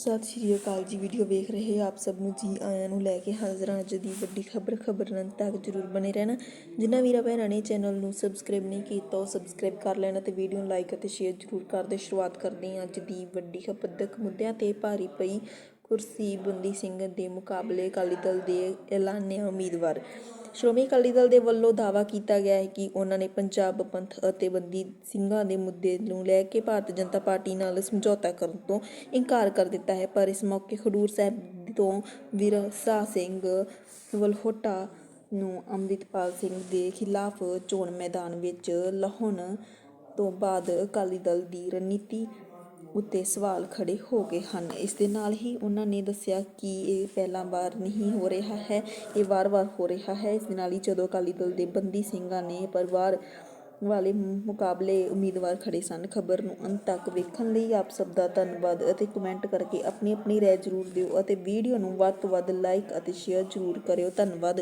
ਸਤਿ ਸ਼੍ਰੀ ਅਕਾਲ ਜੀ, ਵੀਡੀਓ ਵੇਖ ਰਹੇ ਆਪ ਸਭ ਨੂੰ ਜੀ ਆਇਆਂ ਨੂੰ ਲੈ ਕੇ ਹਾਜ਼ਰ ਹਾਂ ਅੱਜ ਦੀ ਵੱਡੀ ਖਬਰ ਖਬਰ ਨਾਲ ਤੱਕ ਜਰੂਰ ਬਣੇ ਰਹਿਣਾ। ਜਿਨ੍ਹਾਂ ਵੀਰਾਂ ਭੈਣਾਂ ਨੇ ਚੈਨਲ ਨੂੰ ਸਬਸਕ੍ਰਾਈਬ ਨਹੀਂ ਕੀਤਾ, ਉਹ ਸਬਸਕ੍ਰਾਈਬ ਕਰ ਲੈਣਾ ਤੇ ਵੀਡੀਓ ਨੂੰ ਲਾਈਕ ਅਤੇ ਸ਼ੇਅਰ ਜਰੂਰ ਕਰਦੇ ਸ਼ੁਰੂਆਤ ਕਰਦੇ ਹਾਂ ਅੱਜ ਦੀ ਵੱਡੀ ਖਬਰ। ਤੱਕ ਮੁੱਦਿਆਂ ਤੇ ਭਾਰੀ ਪਈ ਕੁਰਸੀ ਬੰਦੀ ਸਿੰਘ ਦੇ ਮੁਕਾਬਲੇ ਅਕਾਲੀ ਦਲ ਦੇ ਐਲਾਨਿਆ ਉਮੀਦਵਾਰ। ਸ਼੍ਰੋਮਣੀ ਅਕਾਲੀ ਦਲ ਦੇ ਵੱਲੋਂ ਦਾਅਵਾ ਕੀਤਾ ਗਿਆ ਹੈ ਕਿ ਉਹਨਾਂ ਨੇ ਪੰਜਾਬ ਪੰਥ ਅਤੇ ਬੰਦੀ ਸਿੰਘਾਂ ਦੇ ਮੁੱਦੇ ਨੂੰ ਲੈ ਕੇ ਭਾਰਤੀ ਜਨਤਾ ਪਾਰਟੀ ਨਾਲ ਸਮਝੌਤਾ ਕਰਨ ਤੋਂ ਇਨਕਾਰ ਕਰ ਦਿੱਤਾ ਹੈ। ਪਰ ਇਸ ਮੌਕੇ ਖਡੂਰ ਸਾਹਿਬ ਤੋਂ ਵਿਰਸਾ ਸਿੰਘ ਵਲਹੋਟਾ ਨੂੰ ਅੰਮ੍ਰਿਤਪਾਲ ਸਿੰਘ ਦੇ ਖਿਲਾਫ ਚੋਣ ਮੈਦਾਨ ਵਿੱਚ ਲਾਹੁਣ ਤੋਂ ਬਾਅਦ ਅਕਾਲੀ ਦਲ ਦੀ ਰਣਨੀਤੀ ਉੱਤੇ ਸਵਾਲ ਖੜੇ ਹੋ ਗਏ ਹਨ। ਇਸ ਦੇ ਨਾਲ ਹੀ ਉਹਨਾਂ ਨੇ ਦੱਸਿਆ ਕਿ ਇਹ ਪਹਿਲਾਂ ਵਾਰ ਨਹੀਂ ਹੋ ਰਿਹਾ ਹੈ, ਇਹ ਵਾਰ-ਵਾਰ ਹੋ ਰਿਹਾ ਹੈ। ਇਸ ਦੇ ਨਾਲ ਹੀ ਜਦੋਂ ਅਕਾਲੀ ਦਲ ਦੇ ਬੰਦੀ ਸਿੰਘਾਂ ਨੇ ਪਰਿਵਾਰ ਵਾਲੇ ਮੁਕਾਬਲੇ ਉਮੀਦਵਾਰ ਖੜੇ ਸਨ, ਖਬਰ ਨੂੰ ਅੰਤ ਤੱਕ ਵੇਖਣ ਲਈ ਆਪ ਸਭ ਦਾ ਧੰਨਵਾਦ ਅਤੇ ਕਮੈਂਟ ਕਰਕੇ ਆਪਣੀ ਆਪਣੀ ਰਾਏ ਜ਼ਰੂਰ ਦਿਓ ਅਤੇ ਵੀਡੀਓ ਨੂੰ ਵੱਧ ਤੋਂ ਵੱਧ ਲਾਈਕ ਅਤੇ ਸ਼ੇਅਰ ਜ਼ਰੂਰ ਕਰਿਓ। ਧੰਨਵਾਦ।